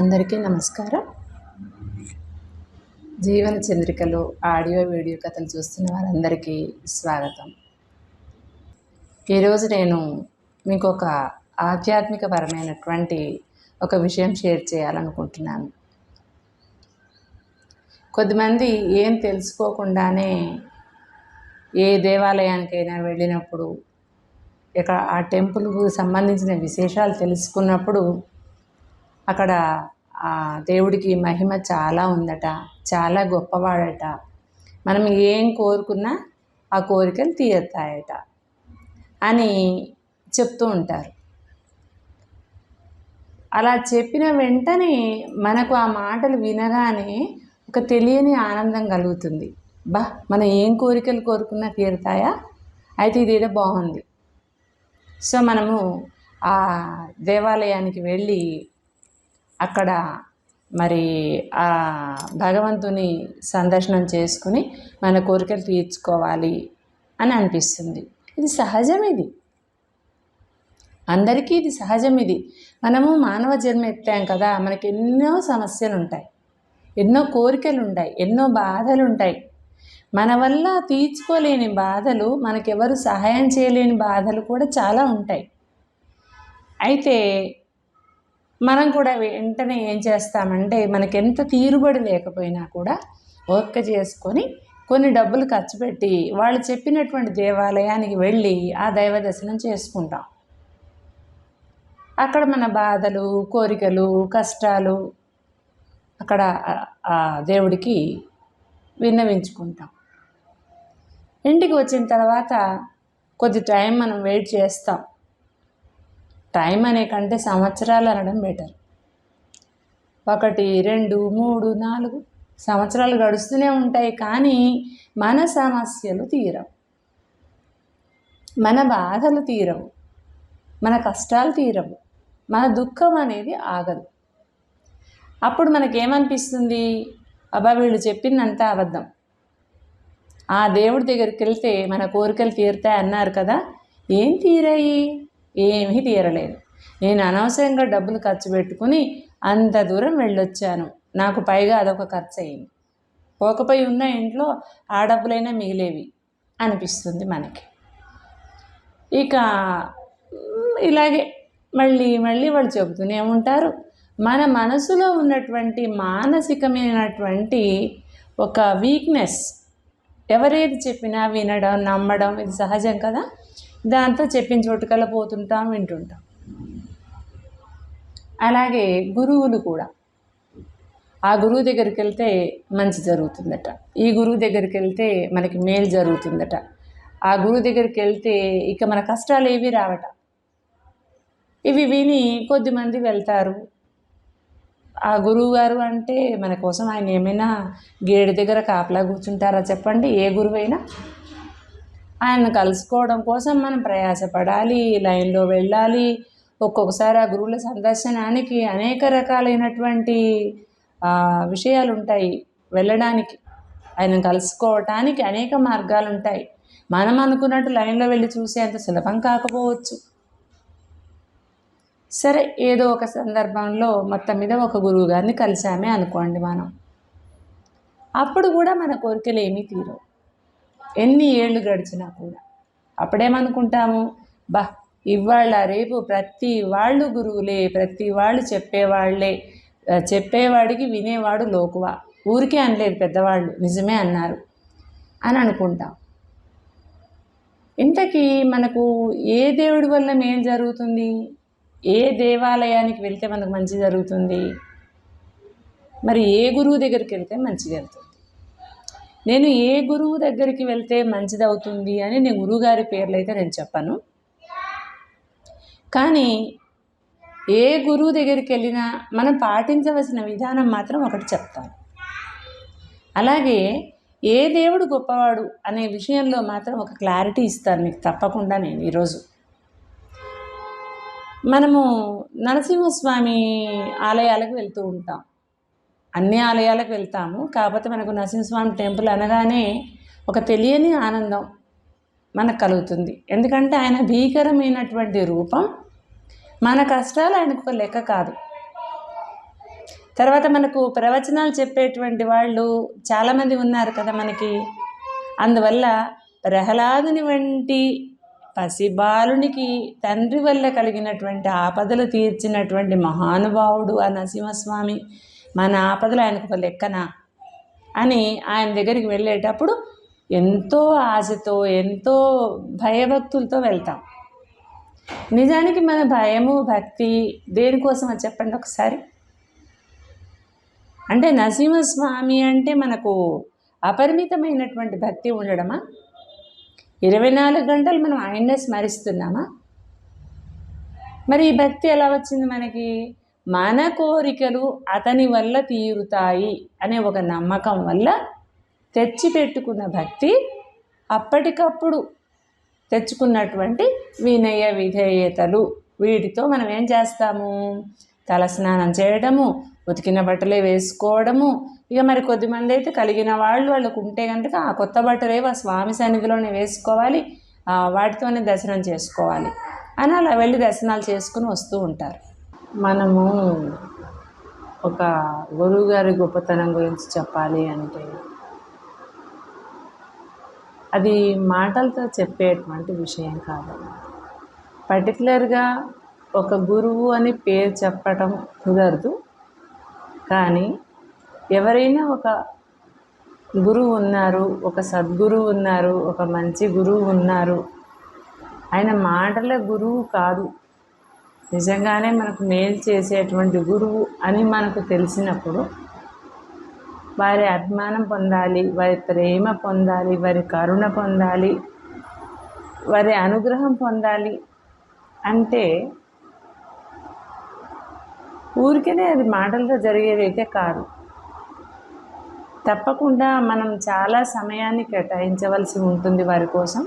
అందరికీ నమస్కారం. జీవన చంద్రికలు ఆడియో వీడియో కథలు చూస్తున్న వారందరికీ స్వాగతం. ఈరోజు నేను మీకు ఒక ఆధ్యాత్మికపరమైనటువంటి ఒక విషయం షేర్ చేయాలనుకుంటున్నాను. కొద్దిమంది ఏం తెలుసుకోకుండానే ఏ దేవాలయానికైనా వెళ్ళినప్పుడు ఇక ఆ టెంపుల్కు సంబంధించిన విశేషాలు తెలుసుకున్నప్పుడు అక్కడ ఆ దేవుడికి మహిమ చాలా ఉందట చాలా గొప్పవాడట. మనం ఏం కోరుకున్నా ఆ కోరికలు తీరుతాయట అని చెప్తూ ఉంటారు. అలా చెప్పిన వెంటనే మనకు ఆ మాటలు వినగానే ఒక తెలియని ఆనందం కలుగుతుంది. బా మనం ఏం కోరికలు కోరుకున్నా తీరుతాయా? అయితే ఇదేదో బాగుంది. సో మనము ఆ దేవాలయానికి వెళ్ళి అక్కడ మరి ఆ భగవంతుని సందర్శనం చేసుకుని మన కోరికలు తీర్చుకోవాలి అని అనిపిస్తుంది. ఇది సహజం ఇది. అందరికీ ఇది సహజం ఇది. మనము మానవ జన్మ ఎత్తాం కదా మనకి ఎన్నో సమస్యలు ఉంటాయి. ఎన్నో కోరికలు ఉంటాయి ఎన్నో బాధలు ఉంటాయి. మన వల్ల తీర్చుకోలేని బాధలు మనకెవరు సహాయం చేయలేని బాధలు కూడా చాలా ఉంటాయి. అయితే మనం కూడా వెంటనే ఏం చేస్తామంటే మనకి ఎంత తీరుబడి లేకపోయినా కూడా వర్క్ చేసుకొని కొన్ని డబ్బులు ఖర్చు పెట్టి వాళ్ళు చెప్పినటువంటి దేవాలయానికి వెళ్ళి ఆ దైవ దర్శనం చేసుకుంటాం. అక్కడ మన బాధలు కోరికలు కష్టాలు అక్కడ ఆ దేవుడికి విన్నవించుకుంటాం. ఇంటికి వచ్చిన తర్వాత కొద్ది టైం మనం వెయిట్ చేస్తాం. టైం అనే కంటే సంవత్సరాలు అనడం బెటర్. ఒకటి రెండు మూడు నాలుగు సంవత్సరాలు గడుస్తూనే ఉంటాయి కానీ మన సమస్యలు తీరవు. మన బాధలు తీరవు. మన కష్టాలు తీరవు. మన దుఃఖం అనేది ఆగదు. అప్పుడు మనకేమనిపిస్తుంది? అబ్బా వీళ్ళు చెప్పిందంతా అబద్ధం. ఆ దేవుడి దగ్గరికి వెళ్తే మన కోరికలు తీరుతాయి అన్నారు కదా ఏం తీరాయి? ఏమీ తీరలేదు. నేను అనవసరంగా డబ్బులు ఖర్చు పెట్టుకుని అంత దూరం వెళ్ళొచ్చాను. నాకు పైగా అదొక ఖర్చు అయింది. పోకపోయి ఉన్న ఇంట్లో ఆ డబ్బులైనా మిగిలేవి అనిపిస్తుంది మనకి. ఇక ఇలాగే మళ్ళీ మళ్ళీ వాళ్ళు చెబుతూనే ఉంటారు. మన మనసులో ఉన్నటువంటి మానసికమైనటువంటి ఒక వీక్నెస్ ఎవరేది చెప్పినా వినడం నమ్మడం ఇది సహజం కదా? దాంతో చెప్పిన చోటుకల్లా పోతుంటాం వింటుంటాం. అలాగే గురువులు కూడా. ఆ గురువు దగ్గరికి వెళ్తే మంచి జరుగుతుందట. ఈ గురువు దగ్గరికి వెళ్తే మనకి మేలు జరుగుతుందట. ఆ గురువు దగ్గరికి వెళ్తే ఇక మన కష్టాలు ఏవి రావట. ఇవి విని కొద్దిమంది వెళ్తారు. ఆ గురువు గారు అంటే మన కోసం ఆయన ఏమైనా గేడి దగ్గర కాపలా కూర్చుంటారా చెప్పండి? ఏ గురువైనా ఆయన కలుసుకోవడం కోసం మనం ప్రయాసపడాలి లైన్లో వెళ్ళాలి. ఒక్కొక్కసారి ఆ గురువుల సందర్శనానికి అనేక రకాలైనటువంటి విషయాలు ఉంటాయి వెళ్ళడానికి. ఆయన కలుసుకోవటానికి అనేక మార్గాలు ఉంటాయి మనం అనుకున్నట్టు లైన్లో వెళ్ళి చూసేంత సులభం కాకపోవచ్చు. సరే ఏదో ఒక సందర్భంలో మొత్తం మీద ఒక గురువు గారిని కలిసామే అనుకోండి మనం. అప్పుడు కూడా మన కోరికలు ఏమీ తీరవు. ఎన్ని ఏళ్ళు గడిచినా కూడా. అప్పుడేమనుకుంటాము? బా ఇవాళ రేపు ప్రతి వాళ్ళు గురువులే ప్రతి వాళ్ళు చెప్పేవాళ్ళే చెప్పేవాడికి వినేవాడు లోకువా. ఊరికే అనలేదు పెద్దవాళ్ళు. నిజమే అన్నారు. అని అనుకుంటాం. ఇంతకీ మనకు ఏ దేవుడి వల్ల మేలు జరుగుతుంది? ఏ దేవాలయానికి వెళ్తే మనకు మంచి జరుగుతుంది? మరి ఏ గురువు దగ్గరికి వెళ్తే మంచి జరుగుతుంది నేను ఏ గురువు దగ్గరికి వెళ్తే మంచిది అవుతుంది అని నేను గురువుగారి పేర్లు అయితే నేను చెప్పను. కానీ ఏ గురువు దగ్గరికి వెళ్ళినా మనం పాటించవలసిన విధానం మాత్రం ఒకటి చెప్తాను. అలాగే ఏ దేవుడు గొప్పవాడు అనే విషయంలో మాత్రం ఒక క్లారిటీ ఇస్తాను మీకు తప్పకుండా నేను ఈరోజు. మనము నరసింహస్వామి ఆలయాలకు వెళ్తూ ఉంటాం. అన్ని ఆలయాలకు వెళ్తాము. కాకపోతే మనకు నరసింహస్వామి టెంపుల్ అనగానే ఒక తెలియని ఆనందం మనకు కలుగుతుంది. ఎందుకంటే ఆయన భీకరమైనటువంటి రూపం. మన కష్టాలు ఆయనకు ఒక లెక్క కాదు. తర్వాత మనకు ప్రవచనాలు చెప్పేటువంటి వాళ్ళు చాలామంది ఉన్నారు కదా మనకి. అందువల్ల ప్రహ్లాదుని వంటి పసిబాలునికి తండ్రి వల్ల కలిగినటువంటి ఆపదలు తీర్చినటువంటి మహానుభావుడు ఆ నరసింహస్వామి. మన ఆపదలు ఆయనకు ఒక లెక్కనా అని ఆయన దగ్గరికి వెళ్ళేటప్పుడు ఎంతో ఆశతో ఎంతో భయభక్తులతో వెళ్తాం. నిజానికి మన భయము భక్తి దేనికోసమో చెప్పండి ఒకసారి? అంటే నరసింహస్వామి అంటే మనకు అపరిమితమైనటువంటి భక్తి ఉండడమా? ఇరవై నాలుగు గంటలు మనం ఆయన్నే స్మరిస్తున్నామా? మరి ఈ భక్తి ఎలా వచ్చింది మనకి? మన కోరికలు అతని వల్ల తీరుతాయి అనే ఒక నమ్మకం వల్ల తెచ్చిపెట్టుకున్న భక్తి అప్పటికప్పుడు తెచ్చుకున్నటువంటి వినయ విధేయతలు. వీటితో మనం ఏం చేస్తాము? తలస్నానం చేయడము ఉతికిన బట్టలే వేసుకోవడము. ఇక మరి కొద్దిమంది అయితే కలిగిన వాళ్ళు వాళ్ళకు ఉంటే కనుక ఆ కొత్త బట్టలే ఆ స్వామి సన్నిధిలోనే వేసుకోవాలి. వాటితోనే దర్శనం చేసుకోవాలి. అని అలా వెళ్ళి దర్శనాలు చేసుకుని వస్తూ ఉంటారు. మనము ఒక గురువుగారి గొప్పతనం గురించి చెప్పాలి అంటే అది మాటలతో చెప్పేటువంటి విషయం కాదు. పర్టికులర్గా ఒక గురువు అని పేరు చెప్పటం కుదరదు. కానీ ఎవరైనా ఒక గురువు ఉన్నారు ఒక సద్గురువు ఉన్నారు ఒక మంచి గురువు ఉన్నారు. ఆయన మాటల గురువు కాదు. నిజంగానే మనకు మేలు చేసేటువంటి గురువు అని మనకు తెలిసినప్పుడు వారి అభిమానం పొందాలి వారి ప్రేమ పొందాలి వారి కరుణ పొందాలి వారి అనుగ్రహం పొందాలి అంటే ఊరికనే అది మాటలతో జరిగేదైతే కాదు. తప్పకుండా మనం చాలా సమయాన్ని కేటాయించవలసి ఉంటుంది వారి కోసం.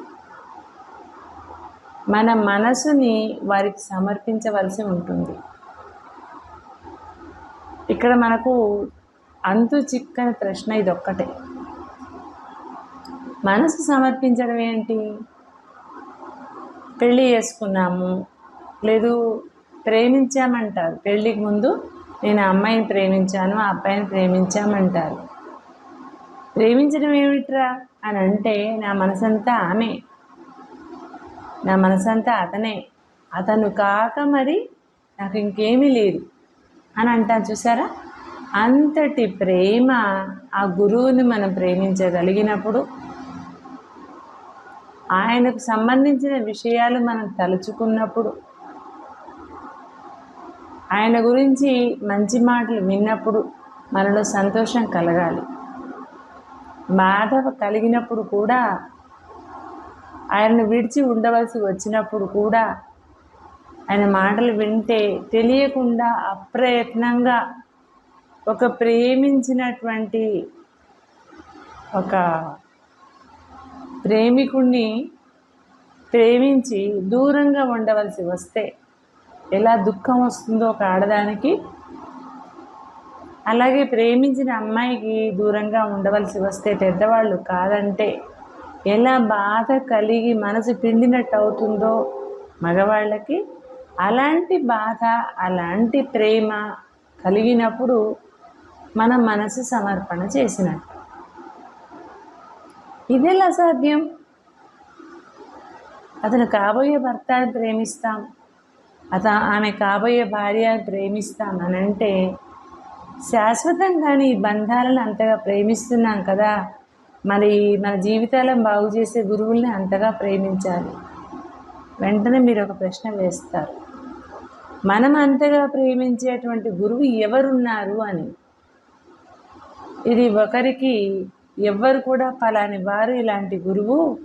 మన మనసుని వారికి సమర్పించవలసి ఉంటుంది. ఇక్కడ మనకు అంతు చిక్కని ప్రశ్న ఇది ఒక్కటే మనసు సమర్పించడం ఏంటి? పెళ్ళి చేసుకున్నాము లేదు ప్రేమించామంటారు. పెళ్ళికి ముందు నేను అమ్మాయిని ప్రేమించాను ఆ అబ్బాయిని ప్రేమించామంటారు. ప్రేమించడం ఏమిట్రా? అని అంటే నా మనసంతా ఆమె. నా మనసంతా అతనే. అతను కాక మరి నాకు ఇంకేమీ లేదు. అని అంటాను చూసారా అంతటి ప్రేమ ఆ గురువుని మనం ప్రేమించగలిగినప్పుడు ఆయనకు సంబంధించిన విషయాలు మనం తలుచుకున్నప్పుడు ఆయన గురించి మంచి మాటలు విన్నప్పుడు మనలో సంతోషం కలగాలి. బాధ కలిగినప్పుడు కూడా ఆయనను విడిచి ఉండవలసి వచ్చినప్పుడు కూడా ఆయన మాటలు వింటే తెలియకుండా అప్రయత్నంగా ఒక ప్రేమించినటువంటి ఒక ప్రేమికుణ్ణి ప్రేమించి దూరంగా ఉండవలసి వస్తే ఎలా దుఃఖం వస్తుందో ఒక ఆడదానికి అలాగే ప్రేమించిన అమ్మాయికి దూరంగా ఉండవలసి వస్తే పెద్దవాళ్ళు కాదంటే ఎలా బాధ కలిగి మనసు పిండినట్టు అవుతుందో మగవాళ్ళకి అలాంటి బాధ అలాంటి ప్రేమ కలిగినప్పుడు మన మనసు సమర్పణ చేసినట్టు. ఇదెలా సాధ్యం? అతను కాబోయే భర్తని ప్రేమిస్తాం అత ఆమె కాబోయే భార్య ప్రేమిస్తాం అని అంటే శాశ్వతంగాని ఈ బంధాలను అంతగా ప్రేమిస్తున్నాం కదా. మరి మన జీవితాలను బాగు చేసే గురువుల్ని అంతగా ప్రేమించాలి. వెంటనే మీరు ఒక ప్రశ్న వేస్తారు. మనం అంతగా ప్రేమించేటువంటి గురువు ఎవరున్నారు అని. ఇది ఒకరికి ఎవ్వరు కూడా పలాని వారు ఇలాంటి గురువు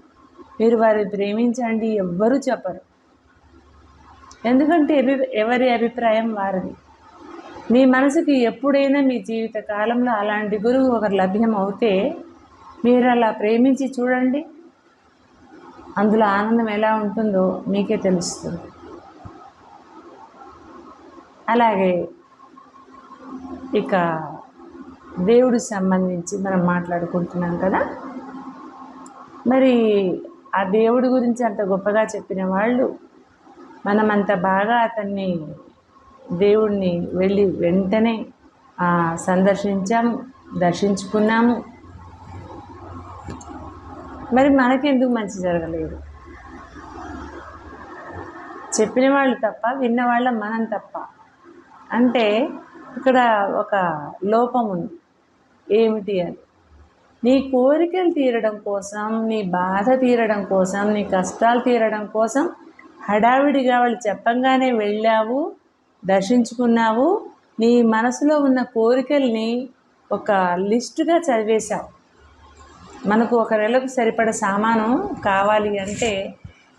మీరు వారిని ప్రేమించండి ఎవ్వరూ చెప్పరు. ఎందుకంటే ఎవి ఎవరి అభిప్రాయం వారిది. మీ మనసుకి ఎప్పుడైనా మీ జీవిత కాలంలో అలాంటి గురువు ఒకరు లభ్యం అవుతే మీరు అలా ప్రేమించి చూడండి. అందులో ఆనందం ఎలా ఉంటుందో మీకే తెలుస్తుంది. అలాగే ఇక దేవుడికి సంబంధించి మనం మాట్లాడుకుంటున్నాం కదా. మరి ఆ దేవుడి గురించి అంత గొప్పగా చెప్పిన వాళ్ళు మనం అంత బాగా అతన్ని దేవుడిని వెళ్ళి వెంటనే సందర్శించాము దర్శించుకున్నాము. మరి మనకెందుకు మంచి జరగలేదు? చెప్పిన వాళ్ళు తప్ప విన్న వాళ్ళ మనం తప్ప. అంటే ఇక్కడ ఒక లోపం ఉంది. ఏమిటి అని? నీ కోరికలు తీరడం కోసం నీ బాధ తీరడం కోసం నీ కష్టాలు తీరడం కోసం హడావిడిగా వాళ్ళు చెప్పంగానే వెళ్ళావు దర్శించుకున్నావు నీ మనసులో ఉన్న కోరికల్ని ఒక లిస్టుగా చదివేశావు. మనకు ఒక నెలకు సరిపడ సామాను కావాలి అంటే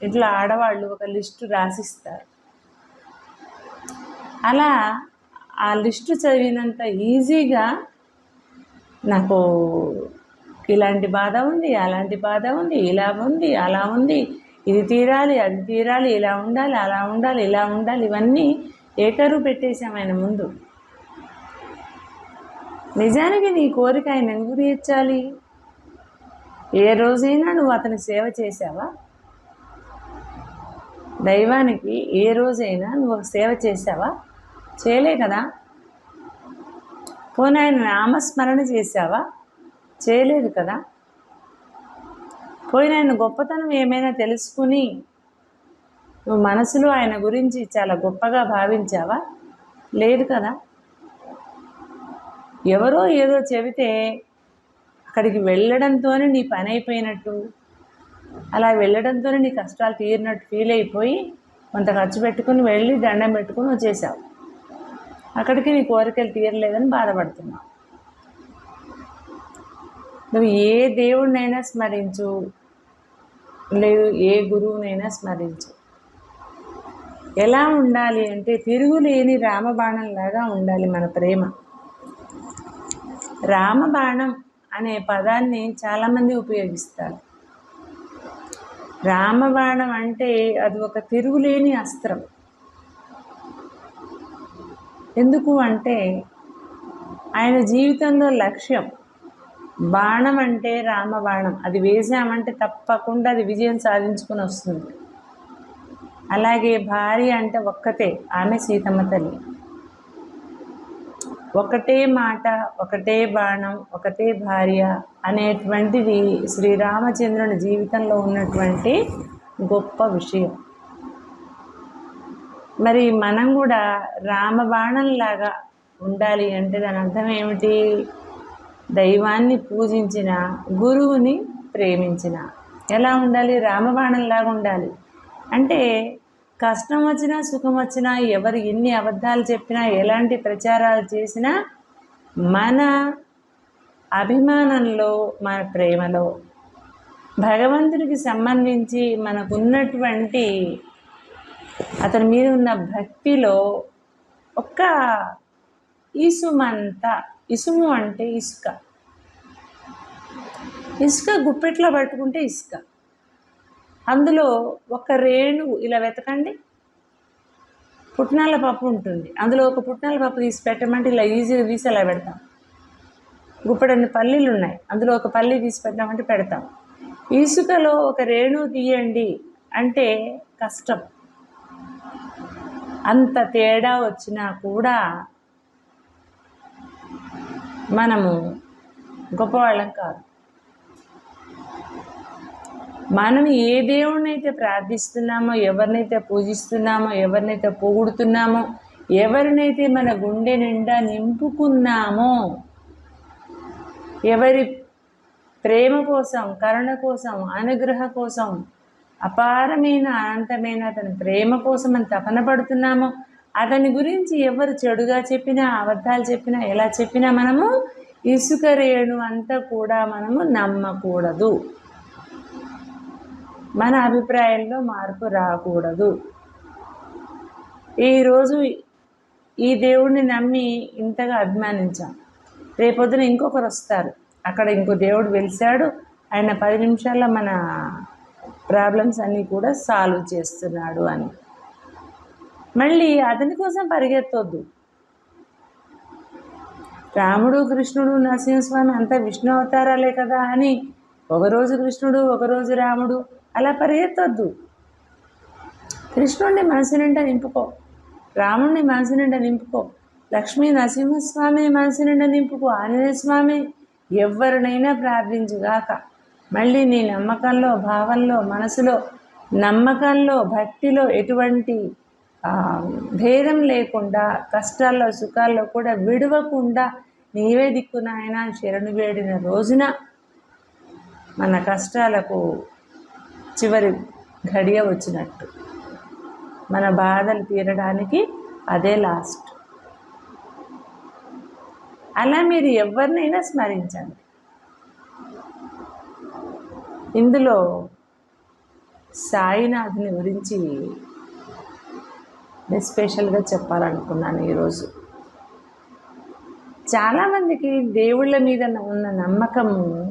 ఇంట్లో ఆడవాళ్ళు ఒక లిస్టు రాసిస్తారు. అలా ఆ లిస్టు చదివినంత ఈజీగా నాకు ఇలాంటి బాధ ఉంది అలాంటి బాధ ఉంది ఇలా ఉంది అలా ఉంది ఇది తీరాలి అది తీరాలి ఇలా ఉండాలి అలా ఉండాలి ఇలా ఉండాలి ఇవన్నీ ఏకరు పెట్టేశాం ఆయన ముందు. నిజానికి నీ కోరిక ఆయన ఎందుకు తీర్చాలి? ఏ రోజైనా నువ్వు అతని సేవ చేసావా దైవానికి ఏ రోజైనా నువ్వు సేవ చేసావా చేయలే కదా. పోనీ ఆయన నామస్మరణ చేసావా చేయలేదు కదా. పోయిన ఆయన గొప్పతనం ఏమైనా తెలుసుకుని నువ్వు మనసులో ఆయన గురించి చాలా గొప్పగా భావించావా? లేదు కదా. ఎవరో ఏదో చెబితే అక్కడికి వెళ్ళడంతోనే నీ పని అయిపోయినట్టు. అలా వెళ్ళడంతోనే నీ కష్టాలు తీరినట్టు ఫీల్ అయిపోయి కొంత ఖర్చు పెట్టుకుని వెళ్ళి దండం పెట్టుకుని వచ్చేసావు. అక్కడికి నీ కోరికలు తీరలేదని బాధపడుతున్నావు. నువ్వు ఏ దేవుడినైనా స్మరించు. లేదు ఏ గురువునైనా స్మరించు. ఎలా ఉండాలి అంటే తిరుగులేని రామబాణంలాగా ఉండాలి మన ప్రేమ. రామబాణం అనే పదాన్ని చాలామంది ఉపయోగిస్తారు. రామబాణం అంటే అది ఒక తిరుగులేని అస్త్రం. ఎందుకు అంటే ఆయన జీవితంలో లక్ష్యం బాణం అంటే రామబాణం. అది వేసామంటే తప్పకుండా అది విజయం సాధించుకుని వస్తుంది. అలాగే భార్య అంటే ఒక్కతే ఆమె సీతమ్మ తల్లి. ఒకటే మాట ఒకటే బాణం ఒకటే భార్య అనేటువంటిది శ్రీరామచంద్రుని జీవితంలో ఉన్నటువంటి గొప్ప విషయం. మరి మనం కూడా రామబాణంలాగా ఉండాలి అంటే దాని అర్థం ఏమిటి? దైవాన్ని పూజించిన గురువుని ప్రేమించిన. ఎలా ఉండాలి? రామబాణంలాగా ఉండాలి. అంటే కష్టం వచ్చినా సుఖం వచ్చినా ఎవరు ఎన్ని అబద్ధాలు చెప్పినా ఎలాంటి ప్రచారాలు చేసినా మన అభిమానంలో మన ప్రేమలో భగవంతుడికి సంబంధించి మనకున్నటువంటి అతని మీద ఉన్న భక్తిలో ఒక్క ఇసుమంత ఇసుము అంటే ఇసుక. ఇసుక గుప్పెట్లో పట్టుకుంటే ఇసుక. అందులో ఒక రేణువు ఇలా వెతకండి. పుట్నాల పప్పు ఉంటుంది. అందులో ఒక పుట్నాల పప్పు తీసి పెట్టమంటే ఇలా ఈజీగా తీసి అలా పెడతాం. గుప్పడన్ని పల్లీలు ఉన్నాయి. అందులో ఒక పల్లి తీసి పెట్టామంటే పెడతాం. ఇసుకలో ఒక రేణు తీయండి అంటే కష్టం. అంత తేడా వచ్చినా కూడా మనము గొప్పవాళ్ళం కాదు. మనం ఏ దేవుడినైతే ప్రార్థిస్తున్నామో ఎవరినైతే పూజిస్తున్నామో ఎవరినైతే పొగుడుతున్నామో ఎవరినైతే మన గుండె నిండా నింపుకున్నామో ఎవరి ప్రేమ కోసం కరుణ కోసం అనుగ్రహ కోసం అపారమైన అనంతమైన అతని ప్రేమ కోసం అని తపన పడుతున్నామో అతని గురించి ఎవరు చెడుగా చెప్పినా అబద్ధాలు చెప్పినా ఎలా చెప్పినా మనము ఇసుక రేణు అంతా కూడా మనము నమ్మకూడదు. మన అభిప్రాయంలో మార్పు రాకూడదు. ఈరోజు ఈ దేవుడిని నమ్మి ఇంతగా అభిమానించాం. రేపొద్దున ఇంకొకరు వస్తారు. అక్కడ ఇంకో దేవుడు వెలిశాడు ఆయన పది నిమిషాల్లో మన ప్రాబ్లమ్స్ అన్నీ కూడా సాల్వ్ చేస్తున్నాడు అని. మళ్ళీ అతని కోసం పరిగెత్తొద్దు. రాముడు కృష్ణుడు నరసింహస్వామి అంతా విష్ణు అవతారాలే కదా అని. ఒకరోజు కృష్ణుడు ఒకరోజు రాముడు. అలా పరిగెత్తొద్దు. కృష్ణుడిని మనసు నిండా నింపుకో. రాముణ్ణి మనసు నిండా నింపుకో. లక్ష్మీ నరసింహస్వామి మనసు నిండా నింపుకో. ఆంజనేయ స్వామి ఎవరినైనా ప్రార్థించుగాక మళ్ళీ నీ నమ్మకంలో భావంలో మనసులో నమ్మకంలో భక్తిలో ఎటువంటి భేదం లేకుండా కష్టాల్లో సుఖాల్లో కూడా విడవకుండా నీవే దిక్కునాయన శరణు వేడిన రోజున మన కష్టాలకు చివరి ఘడియ వచ్చినట్టు. మన బాధలు తీరడానికి అదే లాస్ట్ అలా మీరు ఎవరినైనా స్మరించండి. ఇందులో సాయినాథుని గురించి నేను స్పెషల్గా చెప్పాలనుకున్నాను ఈరోజు. చాలామందికి దేవుళ్ళ మీద ఉన్న నమ్మకము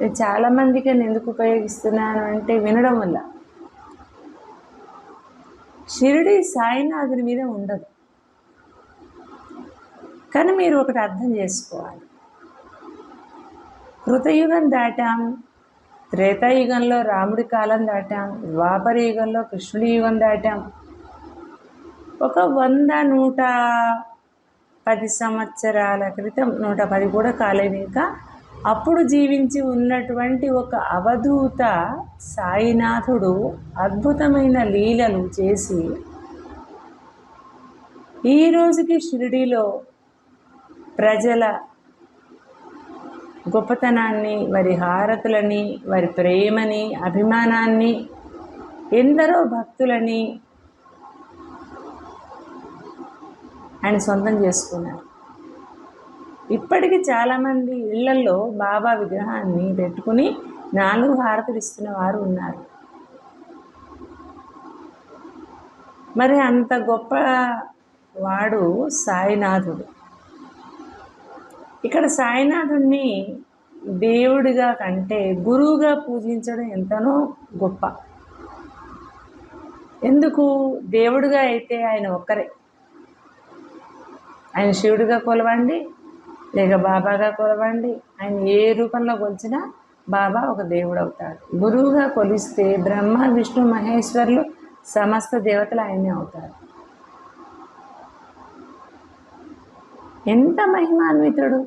నేను చాలామందికి నేను ఎందుకు ఉపయోగిస్తున్నాను అంటే వినడం వల్ల. షిరిడి సాయినాథుని మీద ఉండదు. కానీ మీరు ఒకటి అర్థం చేసుకోవాలి. కృతయుగం దాటాం త్రేతాయుగంలో రాముడి కాలం దాటాం ద్వాపర యుగంలో కృష్ణుడి యుగం దాటాం. ఒక వంద నూట పది సంవత్సరాల క్రితం నూట పది కూడా కాలేదు ఇంకా. అప్పుడు జీవించి ఉన్నటువంటి ఒక అవధూత సాయినాథుడు అద్భుతమైన లీలలు చేసి ఈ రోజుకి షిరిడీలో ప్రజల గొప్పతనాన్ని వారి హారతులని వారి ప్రేమని అభిమానాన్ని ఎందరో భక్తులని ఆయన సొంతం చేసుకున్నారు. ఇప్పటికీ చాలామంది ఇళ్ళలో బాబా విగ్రహాన్ని పెట్టుకుని నాలుగు హారతులు ఇస్తున్న వారు ఉన్నారు. మరి అంత గొప్ప వాడు సాయినాథుడు. ఇక్కడ సాయినాథుడిని దేవుడిగా కంటే గురువుగా పూజించడం ఎంతనో గొప్ప. ఎందుకు? దేవుడిగా అయితే ఆయన ఒక్కరే. ఆయన శివుడిగా కొలవండి లేక బాబాగా కొలవండి. ఆయన ఏ రూపంలో కొలిచినా బాబా ఒక దేవుడు అవుతాడు. గురువుగా కొలిస్తే బ్రహ్మ విష్ణు మహేశ్వర్లు సమస్త దేవతలు ఆయనే అవుతారు. ఎంత మహిమాన్వితుడు!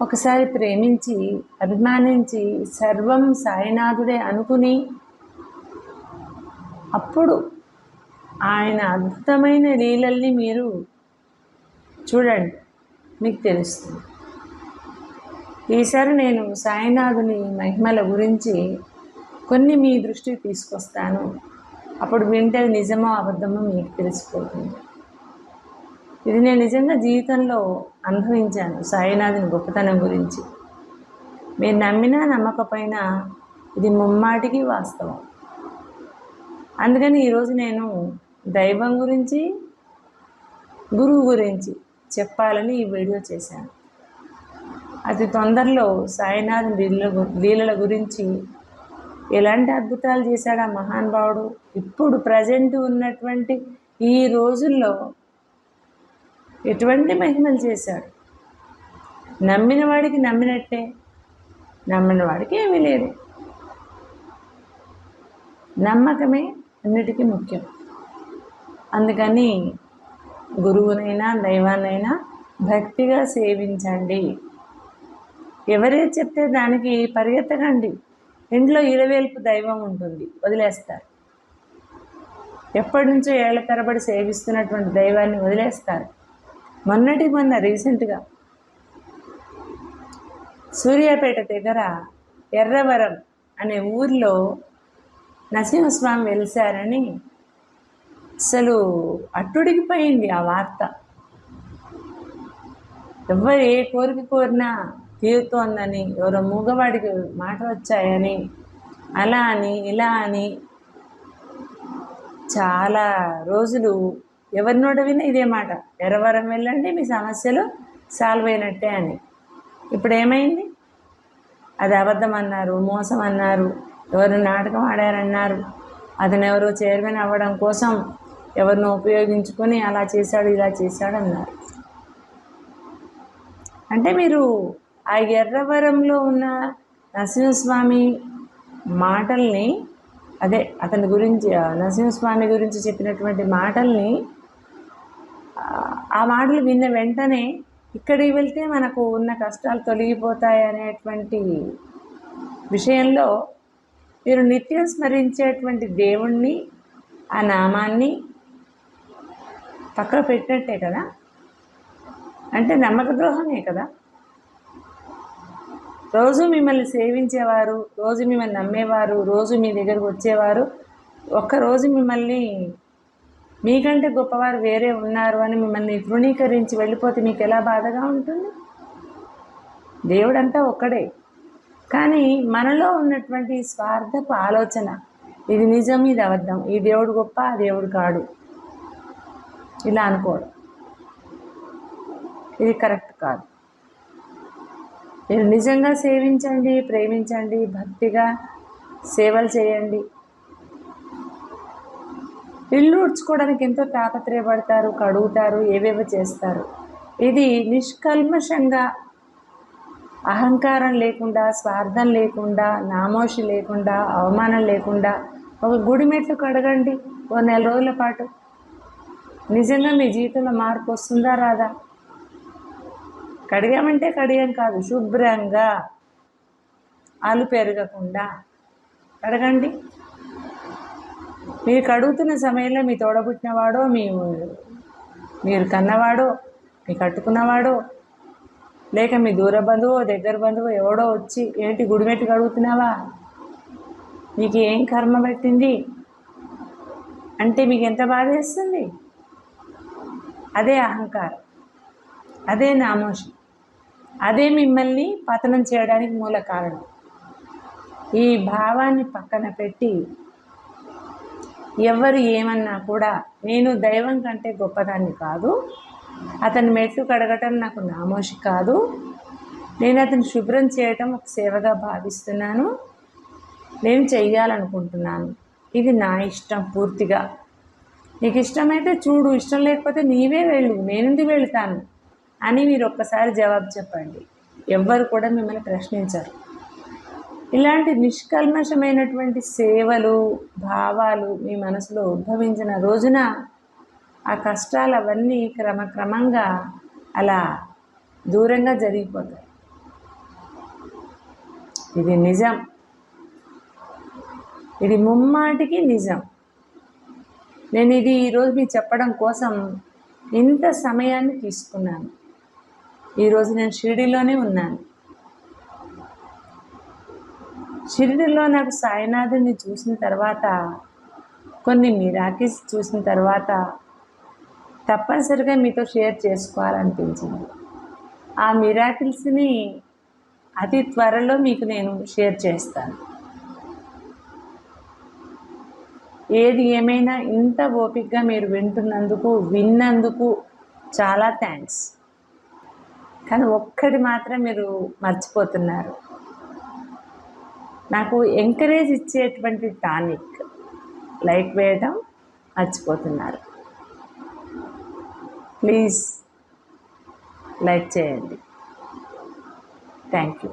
ఒకసారి ప్రేమించి అభిమానించి సర్వం సాయినాథుడే అనుకుని అప్పుడు ఆయన అద్భుతమైన లీలల్ని మీరు చూడండి. మీకు తెలుస్తుంది. ఈసారి నేను సాయినాథుని మహిమల గురించి కొన్ని మీ దృష్టికి తీసుకొస్తాను. అప్పుడు వింటే నిజమో అబద్ధమో మీకు తెలిసిపోతుంది. ఇది నేను నిజంగా జీవితంలో అనుభవించాను సాయినాథుని గొప్పతనం గురించి. మీరు నమ్మినా నమ్మకపోయినా ఇది ముమ్మాటికి వాస్తవం. అందుకని ఈరోజు నేను దైవం గురించి గురువు గురించి చెప్పాలని ఈ వీడియో చేశాను. అతి తొందరలో సాయినాథ్ లీల గు- లీలల గురించి ఎలాంటి అద్భుతాలు చేశాడు ఆ మహానుభావుడు ఇప్పుడు ప్రజెంట్ ఉన్నటువంటి ఈ రోజుల్లో ఎటువంటి మహిమలు చేశాడు? నమ్మిన వాడికి నమ్మినట్టే నమ్మిన వాడికి ఏమీ లేదు. నమ్మకమే అన్నిటికీ ముఖ్యం. అందుకని గురువునైనా దైవాన్నైనా భక్తిగా సేవించండి. ఎవరే చెప్తే దానికి పరిగెత్తకండి. ఇంట్లో ఇరవేల్పు దైవం ఉంటుంది వదిలేస్తారు. ఎప్పటి నుంచో ఏళ్ళ తరబడి సేవిస్తున్నటువంటి దైవాన్ని వదిలేస్తారు. మొన్నటి మొన్న రీసెంట్గా సూర్యాపేట దగ్గర ఎర్రవరం అనే ఊర్లో నరసింహస్వామి వెలిశారని అసలు అట్టుడికిపోయింది ఆ వార్త. ఎవరు ఏ కోరిక కోరినా తీరుతోందని ఎవరో మూగవాడికి మాట వచ్చాయని అలా అని ఇలా అని చాలా రోజులు ఎవరి నోట విన్నా ఇదే మాట ఎరవరం వెళ్ళండి మీ సమస్యలు సాల్వ్ అయినట్టే అని. ఇప్పుడు ఏమైంది? అది అబద్ధం అన్నారు మోసం అన్నారు ఎవరు నాటకం ఆడారన్నారు అతను ఎవరో చైర్మన్ అవ్వడం కోసం ఎవరినో ఉపయోగించుకొని అలా చేశాడు ఇలా చేశాడు అన్నారు. అంటే మీరు ఆ ఎర్రవరంలో ఉన్న నరసింహస్వామి మాటల్ని అదే అతని గురించి నరసింహస్వామి గురించి చెప్పినటువంటి మాటల్ని ఆ, ఆ మాటలు విన్న వెంటనే ఇక్కడికి వెళ్తే మనకు ఉన్న కష్టాలు తొలగిపోతాయి అనేటువంటి విషయంలో మీరు నిత్యం స్మరించేటువంటి దేవుణ్ణి ఆ నామాన్ని పక్కన పెట్టినట్టే కదా? అంటే నమ్మక ద్రోహమే కదా? రోజు మిమ్మల్ని సేవించేవారు రోజు మిమ్మల్ని నమ్మేవారు రోజు మీ దగ్గరకు వచ్చేవారు ఒక్కరోజు మిమ్మల్ని మీకంటే గొప్పవారు వేరే ఉన్నారు అని మిమ్మల్ని తృణీకరించి వెళ్ళిపోతే మీకు ఎలా బాధగా ఉంటుంది? దేవుడంతా ఒక్కడే. కానీ మనలో ఉన్నటువంటి స్వార్థపు ఆలోచన ఇది నిజం ఇది అబద్ధం. ఈ దేవుడు గొప్ప ఆ దేవుడు కాడు. ఇలా అనుకోవడం ఇది కరెక్ట్ కాదు. మీరు నిజంగా సేవించండి ప్రేమించండి భక్తిగా సేవలు చేయండి. ఇల్లు ఉడ్చుకోవడానికి ఎంతో తాపత్రయపడతారు కడుగుతారు ఏవేవో చేస్తారు. ఇది నిష్కల్మషంగా అహంకారం లేకుండా స్వార్థం లేకుండా నామోషి లేకుండా అవమానం లేకుండా ఒక గుడి మెట్లు కడగండి ఓ నెల రోజుల పాటు. నిజంగా మీ జీవితంలో మార్పు వస్తుందా రాదా? కడిగామంటే కడిగాం కాదు శుభ్రంగా ఆలు పెరగకుండా. కడగండి. మీరు కడుగుతున్న సమయంలో మీ తోడబుట్టినవాడో మీ మీరు కన్నవాడో మీ కట్టుకున్నవాడో లేక మీ దూర బంధువు దగ్గర బంధువు ఎవడో వచ్చి ఏంటి గుడిమెట్టు కడుగుతున్నావా? నీకు ఏం కర్మ పెట్టింది? అంటే మీకు ఎంత బాధ వేస్తుంది అదే అహంకారం అదే నామోషి అదే మిమ్మల్ని పతనం చేయడానికి మూల కారణం. ఈ భావాన్ని పక్కన పెట్టి ఎవరు ఏమన్నా కూడా నేను దైవం కంటే గొప్పదాన్ని కాదు అతని మెట్లు కడగటం నాకు నామోషి కాదు నేను అతను శుభ్రం చేయటం ఒక సేవగా భావిస్తున్నాను నేను చెయ్యాలనుకుంటున్నాను. ఇది నా ఇష్టం పూర్తిగా. నీకు ఇష్టమైతే చూడు ఇష్టం లేకపోతే నీవే వెళ్ళు నేనుండి వెళ్తాను అని మీరు ఒక్కసారి జవాబు చెప్పండి. ఎవ్వరు కూడా మిమ్మల్ని ప్రశ్నించరు. ఇలాంటి నిష్కల్మషమైనటువంటి సేవలు భావాలు మీ మనసులో ఉద్భవించిన రోజున ఆ కష్టాలు అవన్నీ క్రమక్రమంగా అలా దూరంగా జరిగిపోతాయి. ఇది నిజం. ఇది ముమ్మాటికి నిజం. నేను ఇది ఈరోజు మీకు చెప్పడం కోసం ఇంత సమయాన్ని తీసుకున్నాను. ఈరోజు నేను షిరిడిలోనే ఉన్నాను. షిరిడిలో నాకు సాయినాథుని చూసిన తర్వాత కొన్ని మిరాకిల్స్ చూసిన తర్వాత తప్పనిసరిగా మీతో షేర్ చేసుకోవాలనిపించింది. ఆ మిరాకిల్స్ని అతి త్వరలో మీకు నేను షేర్ చేస్తాను. ఏది ఏమైనా ఇంత ఓపికగా మీరు వింటున్నందుకు విన్నందుకు చాలా థ్యాంక్స్ కానీ ఒక్కటి మాత్రం మీరు మర్చిపోతున్నారు. నాకు ఎంకరేజ్ ఇచ్చేటువంటి టానిక్ లైక్ వేయడం మర్చిపోతున్నారు. ప్లీజ్ లైక్ చేయండి. Thank you